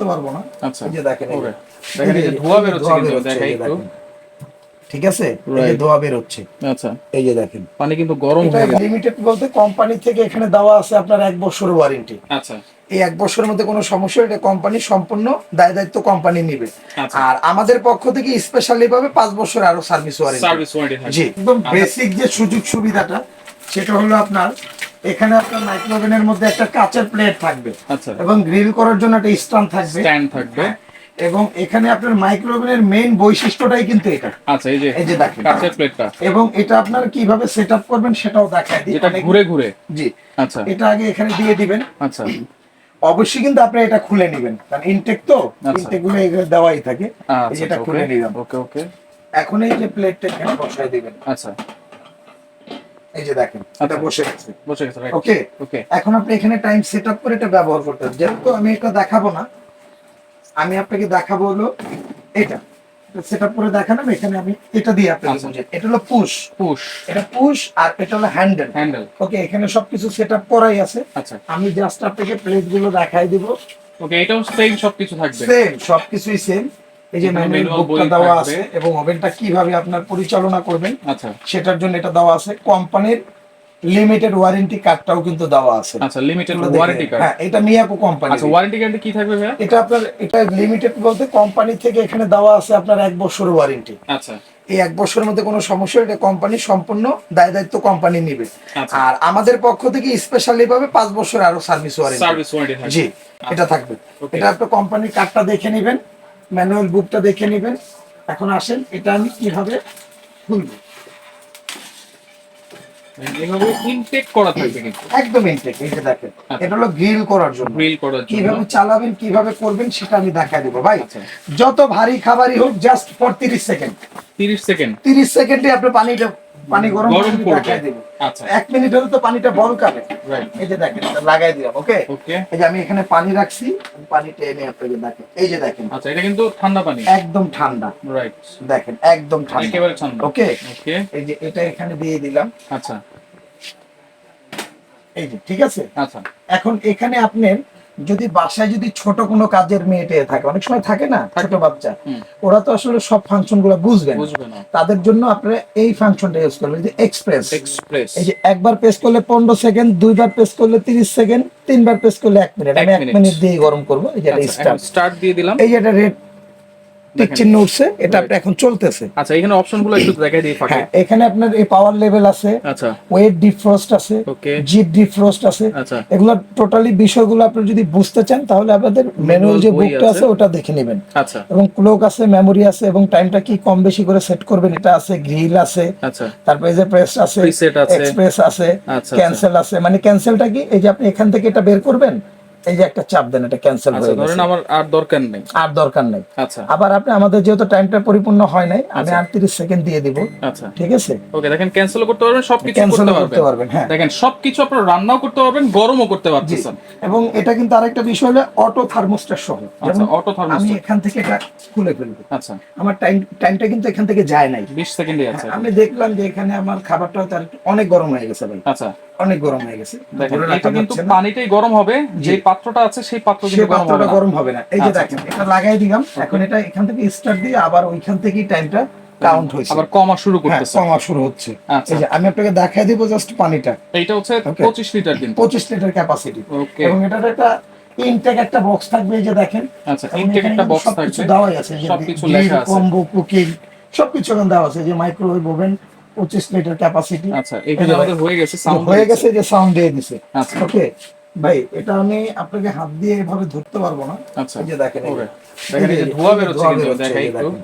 ধরতে পারব না। আচ্ছা। যে দেখেন ওকে দেখেন এই যে ধোয়া বেরোচ্ছে ধোয়া কিন্তু দেখাই একটু। ঠিক আছে? এই যে. ধোয়া বেরোচ্ছে। আচ্ছা। এই যে দেখেন। পানি কিন্তু গরম হয়ে গেছে। লিমিটেড বলতে কোম্পানি থেকে এখানে দেওয়া আছে আপনার এক বছর ওয়ারেন্টি আচ্ছা। এই এক বছরের মধ্যে কোনো সমস্যা এটা কোম্পানি সম্পূর্ণ দায় দায়িত্ব কোম্পানি নিবে। আচ্ছা। আর আমাদের পক্ষ থেকে স্পেশালি ভাবে পাঁচ বছর আরও সার্ভিস ওয়ারেন্টি সার্ভিস ওয়ারেন্টি জি একদম বেসিক যে সুযোগ সুবিধাটা সেটা হলো আপনার এখানে আপনার মাইক্রোওভেনের মধ্যে একটা কাঁচের প্লেট থাকবে। আচ্ছা। এবং গ্রিল করার জন্য একটা স্ট্যান্ড থাকবে। স্ট্যান্ড থাকবে। এবং এখানে আপনার মাইক্রোওভেনের মেইন বৈশিষ্ট্যটাই কিন্তু এটা। আচ্ছা এই যে এই যে দেখেন। কাঁচের প্লেটটা। এবং এটা আপনার কীভাবে সেট আপ করবেন সেটাও দেখায় দিই। অনেক- ঘুরে ঘুরে। জি। আচ্ছা। এটা আগে এখানে দিয়ে দিবেন। আচ্ছা। অবশ্যই কিন্তু আপনি এটা খুলে নেবেন। কারণ ইনটেক তো আচ্ছা। ইনটেকগুলো এগুলো দেওয়াই থাকে। আচ্ছা এটা খুলে নিলাম। ওকে ওকে। এখন এই যে প্লেটটা এখানে বসাই দিবেন। আচ্ছা। এই যে দেখেন এটা আচ্ছা। বসে গেছে। বসে গেছে ওকে ওকে এখন আপনি এখানে টাইম সেট আপ করে এটা ব্যবহার করতে হবে যেহেতু আমি এটা দেখাবো না আমি আপনাকে দেখাবো হলো এটা। সেট আপ করে দেখালাম এখানে আমি এটা দিয়ে আপনাকে আচ্ছা। বুঝাই এটা হলো পুশ পুশ এটা পুশ আর এটা হলো হ্যান্ডেল হ্যান্ডেল ওকে এখানে সবকিছু সেট আপ করাই আছে। আচ্ছা। আমি জাস্ট আপনাকে প্লেটগুলো দেখাই দিব। ওকে এটাও সেম সবকিছু থাকবে। সেম সবকিছুই সেম এই যে ম্যানুয়াল বুকটা দেওয়া আছে এবং ওভেনটা কীভাবে আপনার পরিচালনা করবেন আচ্ছা। সেটার জন্য এটা দেওয়া আছে। কোম্পানির লিমিটেড ওয়ারেন্টি কার্ডটাও কিন্তু দেওয়া আছে। আচ্ছা লিমিটেড ওয়ারেন্টি কার্ড হ্যাঁ এটা মিয়াকো কোম্পানি আচ্ছা ওয়ারেন্টি গ্যারান্টি কি থাকবে ভাইয়া? এটা আপনার এটা লিমিটেড বলতে কোম্পানি থেকে এখানে দেওয়া আছে আপনার এক বছর ওয়ারেন্টি আচ্ছা। এই এক বছরের মধ্যে কোনো সমস্যা এটা কোম্পানি সম্পূর্ণ দায় দায়িত্ব কোম্পানি নিবে। আচ্ছা। আর আমাদের পক্ষ থেকে স্পেশালি ভাবে পাঁচ বছর আরও সার্ভিস ওয়ারেন্টি জি এটা থাকবে। এটা আপনার কোম্পানির কার্ডটা দেখে নেবেন। ম্যানুয়াল বুকটা দেখে নেবেন। এখন আসেন এটা আমি কীভাবে খুলবো। ইনটেক করা থাকবে কিন্তু। একদম ইনটেক এই যে দেখেন আচ্ছা। এটা হলো গ্রিল করার জন্য। গ্রিল করার জন্য। কীভাবে চালাবেন কীভাবে করবেন সেটা আমি দেবো। ভাই আচ্ছা। যত ভারী খাবারই হোক জাস্ট ফর সেকেন্ড 30 সেকেন্ড তিরিশ সেকেন্ডে আপনি পানিটা পানি গরম গরম করে করবে। দেখাই দেবো। আচ্ছা। এক মিনিট হলে তো পানিটা বলকাবে রাইট এই যে দেখেন এটা লাগাই দিলাম ওকে ওকে এই যে আমি এখানে পানি রাখছি পানিটা এনে আপনাকে দেখেন এই যে দেখেন। আচ্ছা এটা কিন্তু ঠান্ডা পানি। একদম ঠান্ডা। রাইট দেখেন একদম ঠান্ডা। একেবারে ঠান্ডা। ওকে ওকে এই যে এটা এখানে দিয়ে দিলাম। আচ্ছা। এই যে ঠিক আছে? আচ্ছা। এখন এখানে আপনার যদি বাসায় যদি ছোট কোনো কাজের মেয়েটে থাকে অনেক সময় থাকে না ছোট বাচ্চা ওরা তো আসলে সব ফাংশনগুলো বুঝবে না। তাদের জন্য আপনারা এই ফাংশনটা ইউজ করবেন যে এক্সপ্রেস এক্সপ্রেস এই যে একবার প্রেস করলে পনেরো সেকেন্ড দুইবার প্রেস করলে তিরিশ সেকেন্ড তিনবার প্রেস করলে এক মিনিট আমি এক মিনিট। দিয়ে গরম করব এই যে স্টার্ট স্টার্ট দিয়ে দিলাম। এই যে এটা রেড টিক। চিহ্ন উঠছে এটা আপনার এখন চলতেছে। আচ্ছা এখানে অপশনগুলো একটু দেখাই দিই ফাঁকে। হ্যাঁ এখানে আপনার এই পাওয়ার লেভেল আছে আচ্ছা। ওয়েট ডিফ্রস্ট আছে জিপ ডিফ্রস্ট আছে। আচ্ছা। এগুলো টোটালি বিষয়গুলো আপনি যদি বুঝতে চান তাহলে আপনাদের ম্যানুয়াল যে বুকটা আছে। ওটা দেখে নেবেন। আচ্ছা। এবং ক্লোক আছে মেমোরি আছে এবং টাইমটা কি কম বেশি করে সেট করবেন এটা আছে গ্রিল আছে। আচ্ছা। তারপরে যে প্রেস আছে। এক্সপ্রেস আছে। আচ্ছা, ক্যান্সেল আছে। মানে ক্যান্সেলটা কি এই যে আপনি এখান থেকে এটা বের করবেন? এই যে একটা চাপ দেন এটা ক্যান্সেল আচ্ছা হয়ে গেছে। ধরেন আমার আর দরকার নেই। আর দরকার নেই। আচ্ছা। আবার আপনি আমাদের যেহেতু টাইমটা পরিপূর্ণ হয় নাই আমি আটত্রিশ সেকেন্ড দিয়ে দিব। আচ্ছা। ঠিক আছে? ওকে দেখেন ক্যান্সেল করতে পারবেন সবকিছু করতে করতে পারবেন। হ্যাঁ। দেখেন সবকিছু আপনারা রান্নাও করতে পারবেন গরমও করতে। পারতেছেন। এবং এটা কিন্তু আরেকটা বিষয় হলো অটো থার্মোস্টার সহ। আচ্ছা অটো আমি এখান থেকে এটা খুলে ফেলব। আচ্ছা। আমার টাইম টাইমটা কিন্তু এখান থেকে যায় নাই। 20 সেকেন্ডে আছে। আমি দেখলাম যে এখানে আমার খাবারটা হয়তো আরেকটু অনেক গরম হয়ে গেছে ভাই। আচ্ছা। অনেক গরম হয়ে গেছে। এটা কিন্তু পানিটাই গরম হবে যে পাত্রটা আছে সেই পাত্র কিন্তু পাত্রটা গরম হবে না। এই যে আচ্ছা, দেখেন এটা লাগাই দিলাম। এখন এটা এখান থেকে স্টার্ট দিয়ে আবার ওইখান থেকেই টাইমটা কাউন্ট হয়েছে। আবার কমা শুরু হ্যাঁ করতেছে। কমা শুরু হচ্ছে। আচ্ছা। এই যে আমি আপনাকে দেখাই দিব জাস্ট পানিটা। এইটা হচ্ছে Okay. 25 লিটার কিন্তু। পঁচিশ লিটার ক্যাপাসিটি এবং এটার একটা ইনটেক একটা বক্স থাকবে এই যে দেখেন। আচ্ছা ইনটেক একটা বক্স থাকবে। দেওয়াই আছে সবকিছু লেখা আছে। কম্বো কুকিং সবকিছু দেওয়া আছে যে মাইক্রোওয়েভ ওভেন পঁচিশ লিটার ক্যাপাসিটি আচ্ছা এখানে আমাদের হয়ে গেছে সাউন্ড হয়ে গেছে যে সাউন্ড দিয়ে দিছে। আচ্ছা। ওকে ভাই এটা আমি আপনাকে হাত দিয়ে এভাবে ধরতে পারব না। আচ্ছা। যে দেখেন দেখেন এই ধোয়া বেরোচ্ছে ধোয়া কিন্তু দেখাই একটু দেখেন।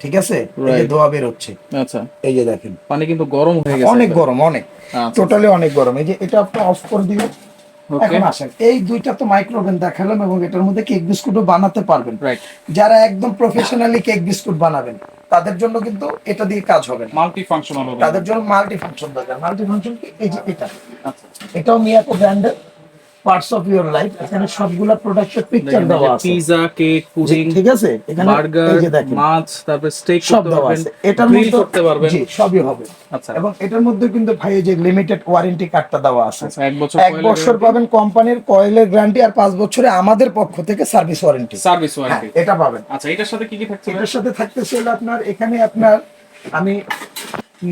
ঠিক আছে? এই যে ধোয়া বের হচ্ছে আচ্ছা। এই যে দেখেন। পানি কিন্তু গরম হয়ে গেছে অনেক গরম অনেক। আচ্ছা টোটালি অনেক গরম। এই যে এটা আপনি অফ করে দিবেন। এখন আসেন। এই দুইটা তো মাইক্রোওভেন দেখালাম এবং এটার মধ্যে কেক বিস্কুটও বানাতে পারবেন। যারা একদম প্রফেশনালি কেক বিস্কুট বানাবেন তাদের জন্য কিন্তু এটা দিয়ে কাজ হবে মাল্টি ফাংশনাল হবে। তাদের জন্য মাল্টি ফাংশন দরকার। মাল্টি ফাংশন কি? এই যে এটা। আচ্ছা। এটাও মিয়াকো ব্র্যান্ডের পার্টস অফ ইওর লাইফ এখানে সবগুলা প্রোডাক্টের পিকচার দেওয়া আছে। পিজা কেক পুডিং ঠিক আছে? এখানে বার্গার মাছ তারপর স্টেক সব দেওয়া আছে। এটার মধ্যে করতে পারবেন। জি সবই হবে। আচ্ছা। এবং এটার মধ্যে কিন্তু ভাই যে লিমিটেড ওয়ারেন্টি কার্ডটা দেওয়া আছে। আচ্ছা এক বছর এক বছর পাবেন কোম্পানির কয়েলের গ্যারান্টি আর পাঁচ বছরে আমাদের পক্ষ থেকে সার্ভিস ওয়ারেন্টি সার্ভিস ওয়ারেন্টি এটা পাবেন। আচ্ছা এটার সাথে কি কি থাকছে এটার সাথে থাকতেছে আপনার এখানে আপনার আমি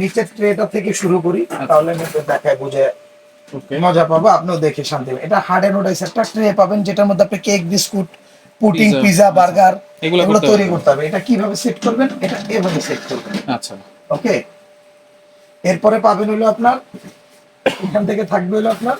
নিচের ট্রেটা থেকে শুরু করি আচ্ছা। তাহলে দেখায় বুঝে মজা পাবো আপনিও দেখে শান্তি। এটা হার্ড এন্ড ওডাইস একটা ট্রে পাবেন যেটার মধ্যে আপনি cake biscuit pudding pizza burger এগুলো এগুলো তৈরি করতে হবে। এটা কীভাবে সেট করবেন? এটা এভাবে সেট করবেন। আচ্ছা। ওকে এরপরে পাবেন হলো আপনার এখান থেকে থাকবে হলো আপনার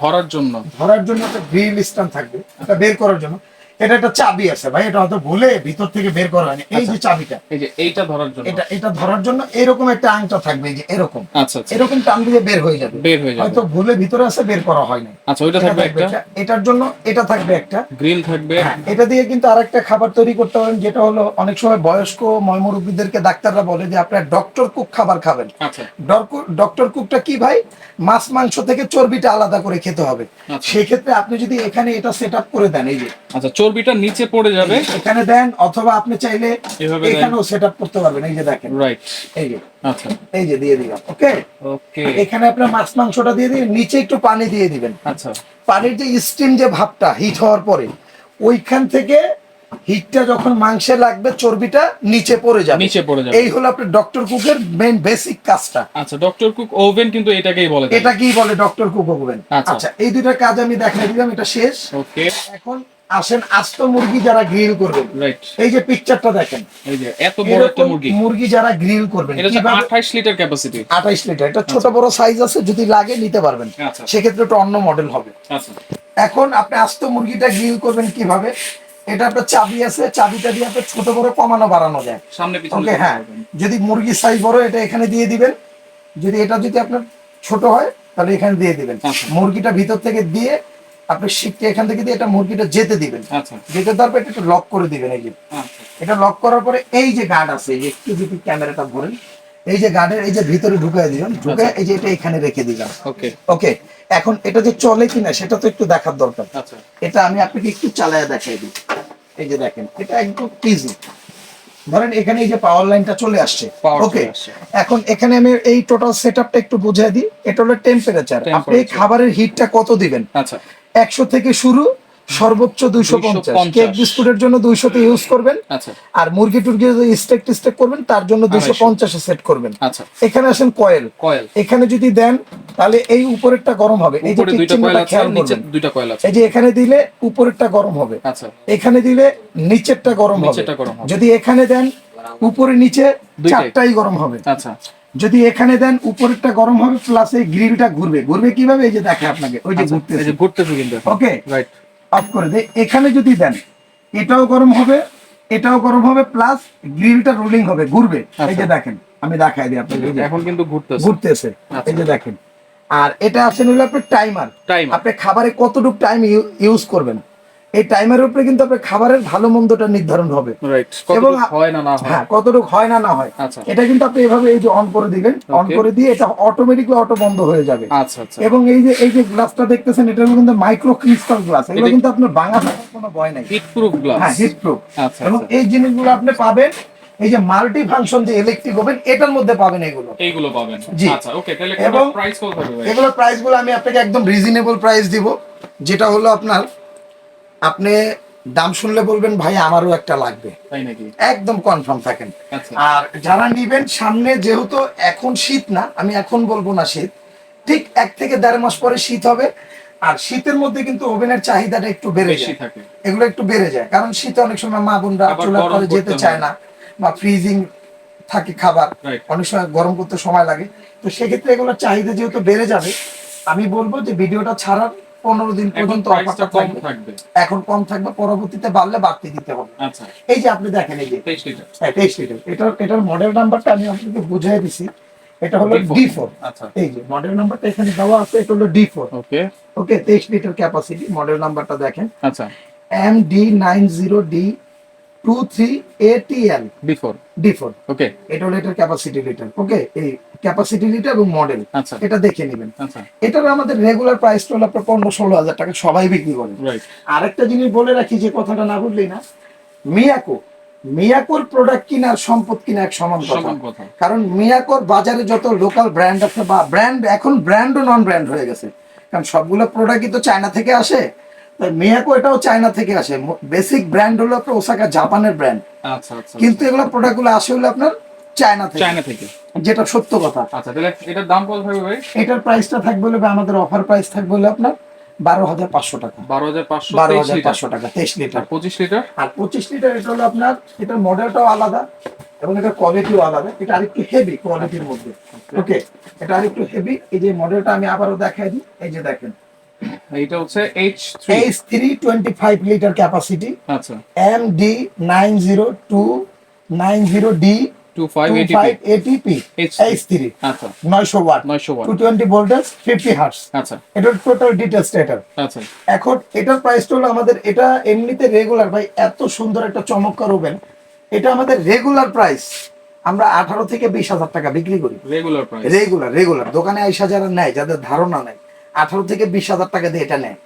ধরার জন্য। ধরার জন্য একটা গ্রিল স্ট্যান্ড থাকবে। এটা বের করার জন্য। এটা একটা চাবি আছে ভাই এটা হয়তো ভুলে ভিতর থেকে বের করা হয়নি। এই যে চাবিটা এই যে এইটা ধরার জন্য। এটা এটা ধরার জন্য এরকম একটা আংটা থাকবে এই যে এরকম। আচ্ছা আচ্ছা। এরকম টান দিয়ে বের হয়ে যাবে। বের হয়ে যাবে। হয়তো ভুলে ভিতরে আছে বের করা হয়নি আচ্ছা ওইটা থাকবে একটা। এটার জন্য এটা থাকবে একটা। গ্রিল থাকবে। হ্যাঁ, এটা দিয়ে কিন্তু আরেকটা খাবার তৈরি করতে পারেন যেটা হলো অনেক সময় বয়স্ক ময়মুরব্বীদেরকে ডাক্তাররা বলে যে আপনার ডক্টর কুক খাবার খাবেন। আচ্ছা। ডক্টর কুকটা কি ভাই? মাছ মাংস থেকে চর্বিটা আলাদা করে খেতে হবে। সেক্ষেত্রে আপনি যদি এখানে এটা সেট করে দেন এই যে আচ্ছা চর্বিটা নিচে পড়ে যাবে। এখানে দেন অথবা আপনি চাইলে এখানেও সেট করতে পারবেন এই যে দেখেন। রাইট এই যে। আচ্ছা। এই যে দিয়ে দিলাম ওকে ওকে এখানে আপনার মাছ মাংসটা দিয়ে দিবেন নিচে একটু পানি দিয়ে দিবেন। আচ্ছা। পানির যে স্টিম যে ভাবটা হিট হওয়ার পরে ওইখান থেকে হিটটা যখন মাংসে লাগবে চর্বিটা নিচে পড়ে যাবে। নিচে পড়ে যাবে। এই হলো আপনার ডক্টর কুকের মেইন বেসিক কাজটা। আচ্ছা ডক্টর কুক ওভেন কিন্তু এটাকেই বলে এটা কি বলে ডক্টর কুক ওভেন আচ্ছা। আচ্ছা এই দুইটা কাজ আমি দেখাই দিলাম এটা শেষ। ওকে এখন আসেন আস্ত মুরগি যারা গ্রিল করবেন এই যে পিকচারটা দেখেন এই যে এত বড় একটা মুরগি। মুরগি যারা গ্রিল করবেন এটা হচ্ছে কীভাবে আঠাইশ লিটার ক্যাপাসিটি আঠাইশ লিটার এটা ছোট বড় সাইজ আছে যদি লাগে নিতে পারবেন। আচ্ছা। সেক্ষেত্রে একটা অন্য মডেল হবে। আচ্ছা। এখন আপনি আস্ত মুরগিটা গ্রিল করবেন কীভাবে? এটা আপনার চাবি আছে চাবিটা দিয়ে আপনার ছোট বড় কমানো বাড়ানো যায়। সামনে পিছনে ওকে হ্যাঁ। যদি মুরগির সাইজ বড় এটা এখানে দিয়ে দিবেন। যদি এটা যদি আপনার ছোট হয় তাহলে এখানে দিয়ে দিবেন। আচ্ছা। মুরগিটা ভিতর থেকে দিয়ে আপনি শিখতে এখান থেকে দিয়ে এটা মুরগিটা যেতে দিবেন। আচ্ছা। যেতে দেওয়ার পর এটা একটু লক করে দিবেন এই যে। আচ্ছা। এটা লক করার পরে এই যে গার্ড আছে এই যে একটু যদি ক্যামেরাটা ধরেন এই যে গার্ডের এই যে ভিতরে ঢুকাই দিবেন ঢুকে আচ্ছা। এই যে এটা এখানে রেখে দিলাম। ওকে। ওকে এখন এটা যে চলে কিনা সেটা তো একটু দেখার দরকার। এটা আমি আপনাকে একটু চালায় দেখাই দিই। এই যে দেখেন এটা একদম ইজি ধরেন এখানে এই যে পাওয়ার লাইনটা চলে আসছে। ওকে এখন এখানে আমি এই টোটাল সেটআপটা একটু বুঝিয়ে দিই। এটা হলো টেম্পারেচার আপনি। খাবারের হিটটা কত দিবেন? আচ্ছা। একশো থেকে শুরু সর্বোচ্চ দুইশো পঞ্চাশ। 250 কেক বিস্কুটের জন্য দুইশোতে ইউজ করবেন। আচ্ছা। আর মুরগি টুরগি যদি স্টেক টিস্টেক করবেন তার জন্য দুইশো পঞ্চাশে সেট করবেন। আচ্ছা। এখানে আসেন কয়েল কয়েল এখানে যদি দেন তাহলে এই উপরেরটা গরম হবে। এই যে চিহ্নটা খেয়াল করবেন। দুইটা কয়েল আছে। এই যে এখানে দিলে উপরেরটা গরম হবে। আচ্ছা। এখানে দিলে নিচেরটা গরম হবে। গরম হবে। যদি এখানে দেন উপরে নিচে। চারটাই গরম হবে। আচ্ছা। যদি এখানে দেন উপরেরটা গরম হবে প্লাস এই গ্রিলটা ঘুরবে। ঘুরবে কীভাবে? এই যে দেখে আপনাকে ওই যে আচ্ছা, এই ঘুরতেছে। কিন্তু ওকে রাইট অফ করে দে। এখানে যদি দেন এটাও গরম হবে এটাও গরম হবে প্লাস গ্রিলটা রোলিং হবে ঘুরবে। এই যে আচ্ছা। দেখেন আমি দেখাই দিই আপনাকে এখন কিন্তু ঘুরতেছে। ঘুরতেছে। আচ্ছা। এই যে দেখেন। আর এটা আছে হলো আপনার টাইমার টাইম আপনি খাবারে কতটুকু টাইম ইউজ করবেন? এই টাইমের উপরে কিন্তু আপনার খাবারের ভালো মন্দটা নির্ধারণ হবে। এবং হয় হ্যাঁ? কতটুকু হয় না না হয়। আচ্ছা। এটা কিন্তু আপনি এভাবে এই যে অন করে দিবেন অন করে দিয়ে এটা অটোমেটিকলি অটো বন্ধ হয়ে যাবে। আচ্ছা আচ্ছা। এবং এই যে এই যে গ্লাসটা দেখতেছেন এটা কিন্তু মাইক্রো ক্রিস্টাল গ্লাস এগুলো কিন্তু আপনার ভাঙা কোনো ভয় নাই। হিট প্রুফ গ্লাস হ্যাঁ হিট প্রুফ আচ্ছা। এবং এই জিনিসগুলো আপনি পাবেন এই যে মাল্টি ফাংশন যে ইলেকট্রিক ওভেন এটার মধ্যে পাবেন এগুলো। এইগুলো পাবেন। জি। আচ্ছা ওকে তাহলে এবং- প্রাইস কত ভাই এগুলোর প্রাইসগুলো আমি আপনাকে একদম রিজনেবল প্রাইস দিব যেটা হলো আপনার আপনি দাম শুনলে বলবেন ভাই আমারও একটা লাগবে। একদম কনফার্ম থাকেন। আচ্ছা। আর যারা নিবেন সামনে যেহেতু এখন শীত না আমি এখন বলব না শীত ঠিক এক থেকে দেড় মাস পরে শীত হবে আর শীতের মধ্যে কিন্তু ওভেনের চাহিদাটা একটু বেড়ে যায়। এগুলো একটু বেড়ে যায় কারণ শীতে অনেক সময় মা বোনরা চুলার পরে যেতে চায় না বা ফ্রিজিং থাকে খাবার অনেক সময় গরম করতে সময় লাগে। তো সেক্ষেত্রে এগুলোর চাহিদা যেহেতু বেড়ে যাবে আমি বলব যে ভিডিওটা ছাড়ার পনেরো দিন পর্যন্ত অফারটা কম থাকবে। এখন কম থাকবে পরবর্তীতে বাড়লে বাড়তি দিতে হবে। আচ্ছা। এই যে আপনি দেখেন এই যে তেইশ লিটার হ্যাঁ তেইশ লিটার এটার এটার মডেল নাম্বারটা আমি আপনাকে বুঝিয়ে দিছি। এটা হলো ডি ফোর আচ্ছা। এই যে মডেল নাম্বারটা এখানে দেওয়া আছে এটা হলো ডি ফোর ওকে ওকে তেইশ লিটার ক্যাপাসিটি মডেল নাম্বারটা দেখেন। আচ্ছা। M D nine zero D two three A T L before D four okay এটা হলো এটার ক্যাপাসিটি লিটার ওকে এই ক্যাপাসিটি লিটার এবং মডেল আচ্ছা। এটা দেখে নেবেন। আচ্ছা। এটার আমাদের রেগুলার প্রাইস হলো আপনার পনেরো ষোলো হাজার টাকা সবাই বিক্রি করে। আরেকটা জিনিস বলে রাখি যে কথাটা না বললেই না মিয়াকো মিয়াকোর প্রোডাক্ট কিনা আর সম্পদ কিনা এক সমান কথা। কারণ মিয়াকোর বাজারে যত লোকাল ব্র্যান্ড আছে বা ব্র্যান্ড এখন ব্র্যান্ড ও নন ব্র্যান্ড হয়ে গেছে। কারণ সবগুলো প্রোডাক্টই তো চায়না থেকে আসে। তাই মিয়াকো এটাও চায়না থেকে আসে। বেসিক ব্র্যান্ড হলো আপনার ওসাকা জাপানের ব্র্যান্ড আচ্ছা আচ্ছা কিন্তু এগুলো প্রোডাক্টগুলো আসে হলো আপনার চায়না থেকে। চায়না থেকে। যেটা সত্য কথা। আচ্ছা তাহলে এটার দাম কত থাকবে ভাই? এটার প্রাইসটা থাকবে হলো আমাদের অফার প্রাইস থাকবে হলো আপনার বারো হাজার পাঁচশো টাকা। বারো হাজার পাঁচশো বারো হাজার পাঁচশো টাকা তেইশ লিটার। পঁচিশ লিটার? আর পঁচিশ লিটার এটা হলো আপনার এটার মডেলটাও আলাদা এবং এটার কোয়ালিটিও আলাদা। এটা আরেকটু হেভি কোয়ালিটির মধ্যে। ওকে এটা আরেকটু হেভি এই যে মডেলটা আমি আবারও দেখাই দিই। এই যে দেখেন। এইটা হচ্ছে H H three twenty five litre capacity আচ্ছা। M D nine zero two nine zero D two five two eighty five ATP H3 আচ্ছা। ওয়াট। ওয়াট। ভোল্টেজ আচ্ছা। এটার টোটাল আচ্ছা। এখন এটার প্রাইসটা হলো আমাদের এটা এমনিতে রেগুলার ভাই এত সুন্দর একটা চমৎকার ওভেন এটা আমাদের রেগুলার প্রাইস আমরা আঠারো থেকে বিশ হাজার টাকা বিক্রি করি। রেগুলার রেগুলার রেগুলার দোকানে আইসা যারা নেয় যাদের ধারণা নেয় আঠারো থেকে বিশ হাজার টাকা দিয়ে এটা নেয়।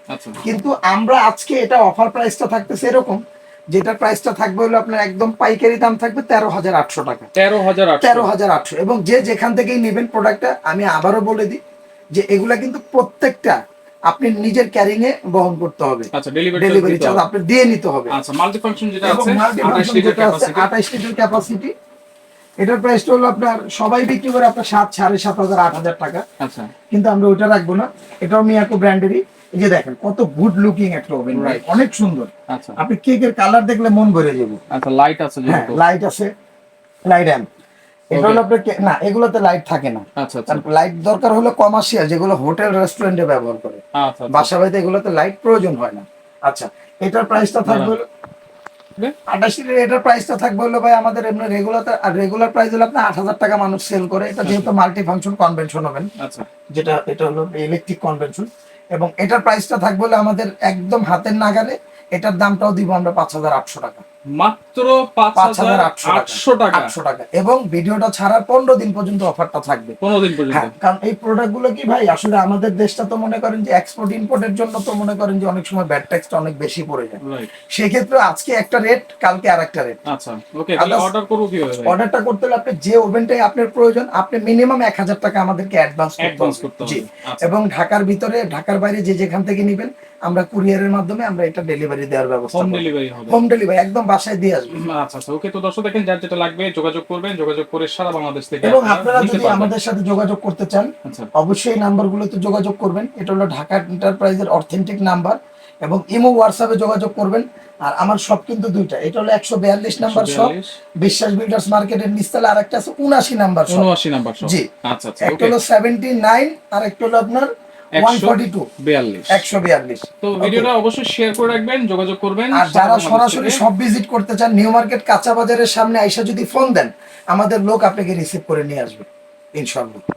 কিন্তু আমরা আজকে এটা অফার প্রাইসটা থাকতেছে এরকম যেটা প্রাইসটা থাকবে হলো আপনার একদম পাইকারি দাম থাকবে তেরো হাজার আটশো টাকা। তেরো হাজার তেরো হাজার আটশো। এবং যে যেখান থেকেই নেবেন প্রোডাক্টটা আমি আবারও বলে দিই যে এগুলা কিন্তু প্রত্যেকটা আপনি নিজের ক্যারিং এ বহন করতে হবে। আচ্ছা ডেলিভারি ডেলিভারি চার্জ আপনি দিয়ে নিতে হবে। আচ্ছা মাল্টি ফাংশন যেটা আছে আঠাশ multi-function যেটা আছে, ক্যাপাসিটি 28 লিটার ক্যাপাসিটি এটার প্রাইসটা হলো আপনার সবাই বিক্রি করে আপনার সাত সাড়ে সাত হাজার আট হাজার টাকা। আচ্ছা। কিন্তু আমরা ওটা রাখব না। এটাও মিয়াকো ব্র্যান্ডেরই এই যে দেখেন কত গুড লুকিং একটা ওভেন অনেক সুন্দর। আচ্ছা। আপনি কেকের কালার দেখলে মন ভরে যাবে। আচ্ছা লাইট আছে হ্যাঁ লাইট আছে। লাইট অ্যাম্প এটা হলো আপনার না এগুলোতে লাইট থাকে না। আচ্ছা আচ্ছা। লাইট দরকার হলো কমার্শিয়াল যেগুলো হোটেল রেস্টুরেন্টে ব্যবহার করে। আচ্ছা আচ্ছা। বাসা বাড়িতে এগুলোতে লাইট প্রয়োজন হয় না। আচ্ছা এটার প্রাইসটা থাকবে হলো আঠাশ এটার প্রাইসটা থাকবে হলো ভাই আমাদের এমনি রেগুলার আর রেগুলার প্রাইস হলো আপনার আট হাজার টাকা মানুষ সেল করে। এটা যেহেতু মাল্টি ফাংশন কনভেনশন হবেন আচ্ছা। যেটা এটা হলো ইলেকট্রিক কনভেনশন এবং এটার প্রাইসটা থাকবে আমাদের একদম হাতের নাগালে, এটার দামটাও দিব আমরা পাঁচ হাজার আটশো টাকা। মাত্র পাঁচ হাজার আটশো টাকা। আটশো টাকা। এবং ভিডিওটা ছাড়ার পনেরো দিন পর্যন্ত অফারটা থাকবে। পনেরো দিন পর্যন্ত। হ্যাঁ কারণ এই প্রোডাক্টগুলো কি ভাই আসলে আমাদের দেশটা তো মনে করেন যে এক্সপোর্ট ইম্পোর্টের জন্য তো মনে করেন যে অনেক সময় ব্যাড ট্যাক্সটা অনেক বেশি পড়ে যায়। সেক্ষেত্রে আজকে একটা রেট কালকে আর একটা রেট আচ্ছা ওকে অর্ডার করব কীভাবে ভাই? অর্ডারটা করতে হলে আপনি যে ওভেনটাই আপনার প্রয়োজন আপনি মিনিমাম এক হাজার টাকা আমাদেরকে অ্যাডভান্স করতে হবে। আচ্ছা। এবং ঢাকার ভিতরে ঢাকার বাইরে যে যেখান থেকে নেবেন আমরা কুরিয়ারের মাধ্যমে আমরা এটা ডেলিভারি দেওয়ার ব্যবস্থা হোম ডেলিভারি হোম ডেলিভারি একদম বাসায় দিয়ে আসবে। আচ্ছা আচ্ছা ওকে তো দর্শক দেখেন যার যেটা লাগবে যোগাযোগ করবেন যোগাযোগ করে সারা বাংলাদেশ থেকে এবং আপনারা যদি আমাদের সাথে যোগাযোগ করতে চান আচ্ছা। অবশ্যই নাম্বারগুলোতে যোগাযোগ করবেন। এটা হলো ঢাকা এন্টারপ্রাইজের অথেন্টিক নাম্বার এবং ইমো হোয়াটসঅ্যাপে যোগাযোগ করবেন। আর আমার সব কিন্তু দুইটা এটা হলো একশো বিয়াল্লিশ নাম্বার সব বিশ্বাস বিল্ডার্স মার্কেটের নিচতলা আর একটা আছে উনাশি নাম্বার উনআশি নাম্বার জি। আচ্ছা আচ্ছা একটা হলো সেভেন্টি নাইন আর একটা হলো আপনার তো ভিডিওটা অবশ্যই শেয়ার করে রাখবেন যোগাযোগ করবেন আর যারা সরাসরি সব ভিজিট করতে চান নিউ মার্কেট কাঁচা বাজারের সামনে আইসা যদি ফোন দেন আমাদের লোক আপনাকে রিসিভ করে নিয়ে আসবে ইনশাল্লাহ